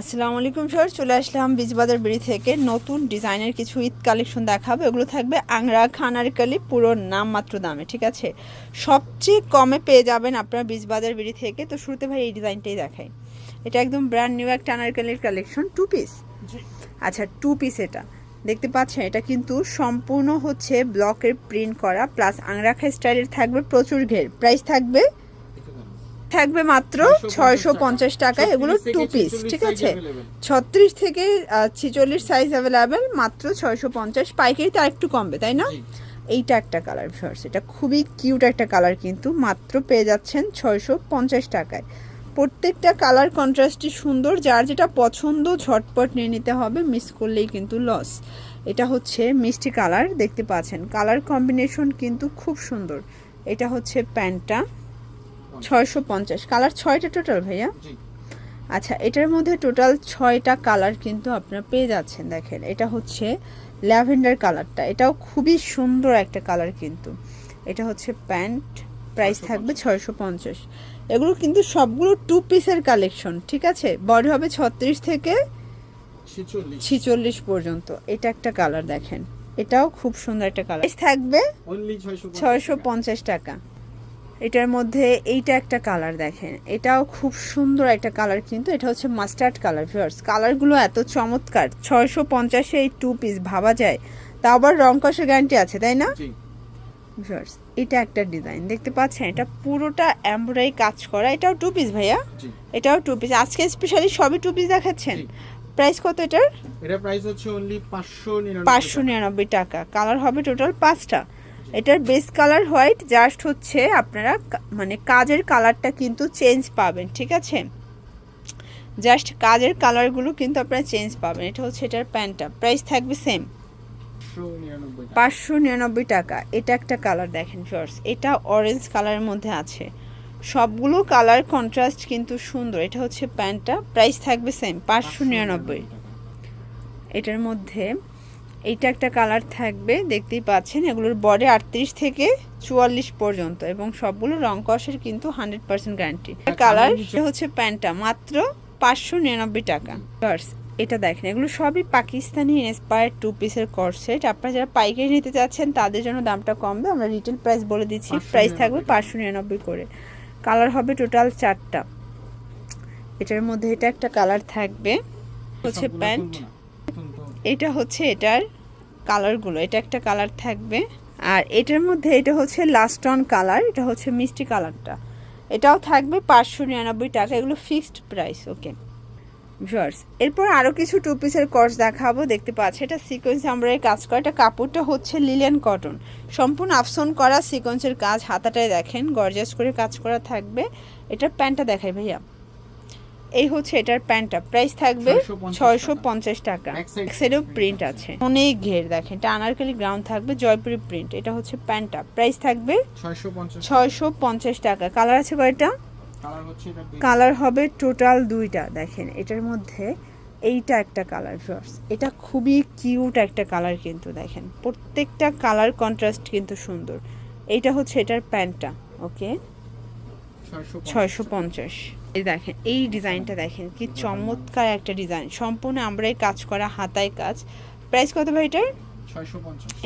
আসসালামু আলাইকুম স্যার চলে আসলাম বীজবাজার বিড়ি থেকে নতুন ডিজাইনের কিছু ঈদ কালেকশন দেখাবো। এগুলো থাকবে আংরা খানারকালি পুরো নাম মাত্র দামে ঠিক আছে? সবচেয়ে কমে পেয়ে যাবেন আপনার বীজবাজার বিড়ি থেকে। তো শুরুতে ভাই এই ডিজাইনটাই দেখাই। এটা একদম ব্র্যান্ড নিউ একটা আনারকালির কালেকশন টু পিস আচ্ছা টু পিস এটা। দেখতে পাচ্ছেন এটা কিন্তু সম্পূর্ণ হচ্ছে ব্লকের প্রিন্ট করা প্লাস আংরাখা স্টাইলের থাকবে প্রচুর ঘের। প্রাইস থাকবে থাকবে মাত্র ছয়শো পঞ্চাশ টাকায় এগুলো টু পিস ঠিক আছে? ছত্রিশ থেকে ছিচল্লিশ সাইজ অ্যাভেলেবেল মাত্র ছয়শো পঞ্চাশ। পাইকারি তো একটু কমবে তাই না? এইটা একটা কালার ভিউয়ার্স এটা খুবই কিউট একটা কালার কিন্তু মাত্র পেয়ে যাচ্ছেন ছয়শো পঞ্চাশ টাকায়। প্রত্যেকটা কালার কন্ট্রাস্টই সুন্দর যার যেটা পছন্দ ঝটপট নিয়ে নিতে হবে মিস করলেই কিন্তু লস এটা হচ্ছে মিষ্টি কালার দেখতে পাচ্ছেন। কালার কম্বিনেশন কিন্তু খুব সুন্দর। এটা হচ্ছে প্যান্টটা। ছয়শো পঞ্চাশ। কালার ছয়টা টোটাল ভাইয়া? আচ্ছা এটার মধ্যে টোটাল ছয়টা কালার কিন্তু আপনারা পেয়ে যাচ্ছেন দেখেন। এটা হচ্ছে ল্যাভেন্ডার কালারটা এটাও খুবই সুন্দর একটা কালার কিন্তু। এটা হচ্ছে প্যান্ট প্রাইস থাকবে ছয়শো পঞ্চাশ। এগুলো কিন্তু সবগুলো টু পিসের কালেকশন ঠিক আছে? বডি হবে ছত্রিশ থেকে ছিচল্লিশ। পর্যন্ত। এটা একটা কালার দেখেন। এটাও খুব সুন্দর একটা কালার থাকবে ছয়শো পঞ্চাশ টাকা। এটার মধ্যে এইটা একটা কালার দেখেন। এটাও খুব সুন্দর একটা কালার কিন্তু এটা হচ্ছে মাস্টার্ড কালার ভিউয়ার্স কালারগুলো এত চমৎকার ছয়শো পঞ্চাশে এই টু পিস ভাবা যায়। তা আবার রং কষের গ্যারান্টি আছে তাই না? ভিউয়ার্স এটা একটা ডিজাইন দেখতে পাচ্ছেন? এটা পুরোটা এমব্রয়ডারি কাজ করা। এটাও টু পিস ভাইয়া? এটাও টু পিস আজকে স্পেশালি সবই টু পিস দেখাচ্ছেন? প্রাইস কত এটার? এটা প্রাইস হচ্ছে অনলি 599 পাঁচশো নিরানব্বই টাকা। কালার হবে টোটাল পাঁচটা। এটার বেস কালার হোয়াইট জাস্ট হচ্ছে আপনারা মানে কাজের কালারটা কিন্তু চেঞ্জ পাবেন ঠিক আছে? জাস্ট কাজের কালারগুলো কিন্তু আপনারা চেঞ্জ পাবেন। এটা হচ্ছে এটার প্যান্টটা। প্রাইস থাকবে সেম পাঁচশো নিরানব্বই টাকা। এটা একটা কালার দেখেন শর্টস এটা অরেঞ্জ কালারের মধ্যে আছে। সবগুলো কালার কন্ট্রাস্ট কিন্তু সুন্দর। এটা হচ্ছে প্যান্টটা। প্রাইস থাকবে সেম পাঁচশো নিরানব্বই। এটার মধ্যে এইটা একটা কালার থাকবে দেখতেই পাচ্ছেন। এগুলোর বডি আটত্রিশ থেকে চুয়াল্লিশ পর্যন্ত এবং সবগুলো রং কষের কিন্তু হান্ড্রেড পার্সেন্ট গ্যারান্টি। কালার হচ্ছে প্যান্টটা মাত্র পাঁচশো নিরানব্বই টাকা। এটা দেখেন এগুলো সবই পাকিস্তানি ইন্সপায়ার্ড টু পিসের কর্সেট আপনারা যারা পাইকারি নিতে চাচ্ছেন তাদের জন্য দামটা কমবে আমরা রিটেল প্রাইস বলে দিচ্ছি প্রাইস থাকবে পাঁচশো নিরানব্বই করে। কালার হবে টোটাল চারটা। এটার মধ্যে এটা একটা কালার থাকবে। হচ্ছে প্যান্ট। এটা হচ্ছে এটার কালারগুলো, এটা একটা কালার থাকবে। আর এটার মধ্যে এটা হচ্ছে লাস্ট অন কালার এটা হচ্ছে মিষ্টি কালারটা। এটাও থাকবে পাঁচশো নিরানব্বই টাকা, এগুলো ফিক্সড প্রাইস ওকে ভিউয়ার্স এরপর আরও কিছু টু পিসের কর্স দেখাবো, দেখতে পাচ্ছি। এটা সিকোয়েন্স আমরা কাজ করা, এটা কাপড়টা হচ্ছে লিলেন কটন সম্পূর্ণ আফসন করা সিকোয়েন্সের কাজ, হাতাটায় দেখেন গর্জাস করে কাজ করা থাকবে। এটার প্যান্টটা দেখাই ভাইয়া। এই হচ্ছে এটার প্যান্টটা। প্রাইস থাকবে 650 ছয়শো টাকা। পঞ্চাশ টাকা। Side সাইডেও প্রিন্ট আছে। অনেক ঘের দেখেন। এটা আনারকালি গ্রাউন্ড থাকবে জয়পুরি প্রিন্ট এটা হচ্ছে প্যান্টটা। প্রাইস থাকবে 650 ছয়শো পঞ্চাশ টাকা। কালার আছে কয়টা? কালার হচ্ছে এটা কালার হবে টোটাল দুইটা দেখেন। এটার মধ্যে এইটা একটা কালার ফার্স এটা খুবই কিউট একটা কালার কিন্তু দেখেন। প্রত্যেকটা কালার কন্ট্রাস্ট কিন্তু সুন্দর। এইটা হচ্ছে এটার প্যান্টটা ওকে 650 ছয়শো পঞ্চাশ। এই দেখেন এই ডিজাইনটা দেখেন কি চমৎকার একটা ডিজাইন। সম্পূর্ণ আমরাই কাজ করা হাতায় কাজ। প্রাইস কত ভাই এটার?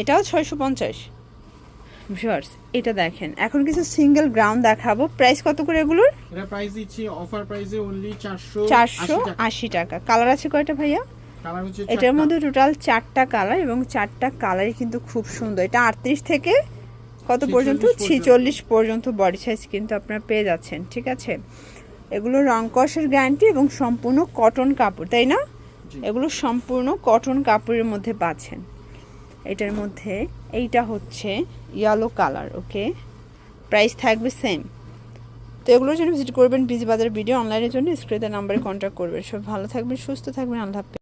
এটাও ছয়শো পঞ্চাশ। ভিউয়ার্স এটা দেখেন এখন কিছু সিঙ্গেল গ্রাউন্ড দেখাবো। প্রাইস কত করে এগুলোর? এটা প্রাইস দিচ্ছি অফার প্রাইসে অনলি 400 চারশো টাকা। আশি টাকা। কালার আছে কয়টা ভাইয়া? কালার হচ্ছে এটার মধ্যে টোটাল চারটা কালার এবং চারটা কালারই কিন্তু খুব সুন্দর। এটা আটত্রিশ থেকে কত পর্যন্ত? 46 পর্যন্ত। ছিচল্লিশ পর্যন্ত বডি সাইজ কিন্তু আপনারা পেয়ে যাচ্ছেন ঠিক আছে? এগুলো রং কষের গ্যারান্টি এবং সম্পূর্ণ কটন কাপড় তাই না? এগুলো সম্পূর্ণ কটন কাপড়ের মধ্যে পাচ্ছেন। এটার মধ্যে এইটা হচ্ছে ইয়েলো কালার ওকে প্রাইস থাকবে সেম তো এগুলোর জন্য ভিজিট করবেন বিজি বাজার ভিডিও অনলাইনের জন্য স্ক্রিনের নাম্বারে কন্ট্যাক্ট করবেন। সব ভালো থাকবেন সুস্থ থাকবেন আল্লাহ